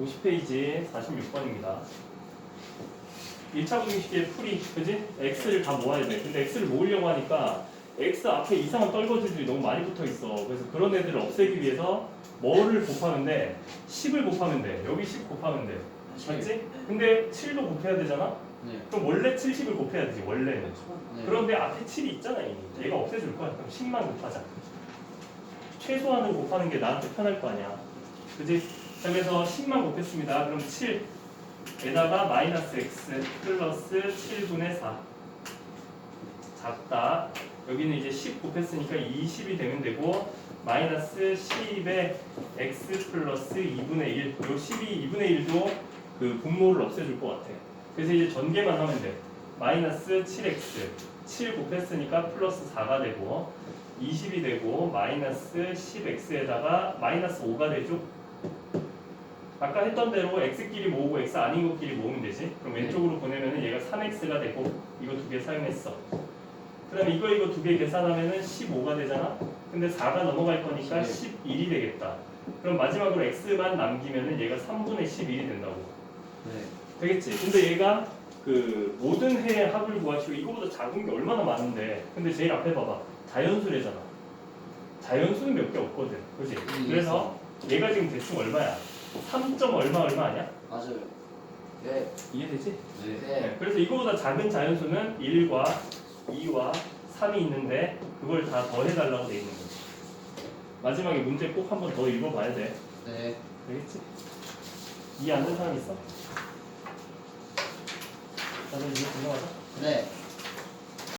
50페이지 46번입니다. 1차 분식의 풀이, 그지? x를 다 모아야 돼. 근데 x를 모으려고 하니까 x 앞에 이상한 떨거지들이 너무 많이 붙어 있어. 그래서 그런 애들을 없애기 위해서 뭐를 곱하면 돼? 10을 곱하면 돼. 여기 10 곱하면 돼. 맞지? 근데 7도 곱해야 되잖아? 네. 그럼 원래 70을 곱해야 되지, 원래는. 네. 그런데 앞에 7이 있잖아, 이미. 얘가 없애줄 거야. 그럼 10만 곱하자. 최소한을 곱하는 게 나한테 편할 거 아니야. 그지? 자, 그래서 10만 곱했습니다. 그럼 7에다가 마이너스 x 플러스 7분의 4. 작다. 여기는 이제 10 곱했으니까 20이 되면 되고, 마이너스 10에 x 플러스 2분의 1. 요 12, 2분의 1도 그 분모를 없애줄 것 같아. 그래서 이제 전개만 하면 돼. 마이너스 7x 7 곱했으니까 플러스 4가 되고 20이 되고 마이너스 10x에다가 마이너스 5가 되죠 아까 했던 대로 x끼리 모으고 x 아닌 것끼리 모으면 되지 그럼 왼쪽으로 보내면은 얘가 3x가 되고 이거 두 개 사용했어 그 다음에 이거 이거 두 개 계산하면은 15가 되잖아 근데 4가 넘어갈 거니까 11이 되겠다 그럼 마지막으로 x만 남기면은 얘가 3분의 11이 된다고 네. 되겠지. 근데 얘가 그 모든 해의 합을 구하시고 이거보다 작은 게 얼마나 많은데 근데 제일 앞에 봐봐 자연수래잖아. 자연수는 몇 개 없거든. 그지? 음, 그래서 얘가 지금 대충 얼마야? 3. 얼마 얼마 아니야? 맞아요. 네. 이해되지? 네. 네. 그래서 이거보다 작은 자연수는 1과 2와 3이 있는데 그걸 다 더해달라고 돼 있는 거지. 마지막에 문제 꼭 한 번 더 읽어봐야 돼. 네. 되겠지? 이해 안 되는 사람 있어? 다들 이해 들어가자. 네.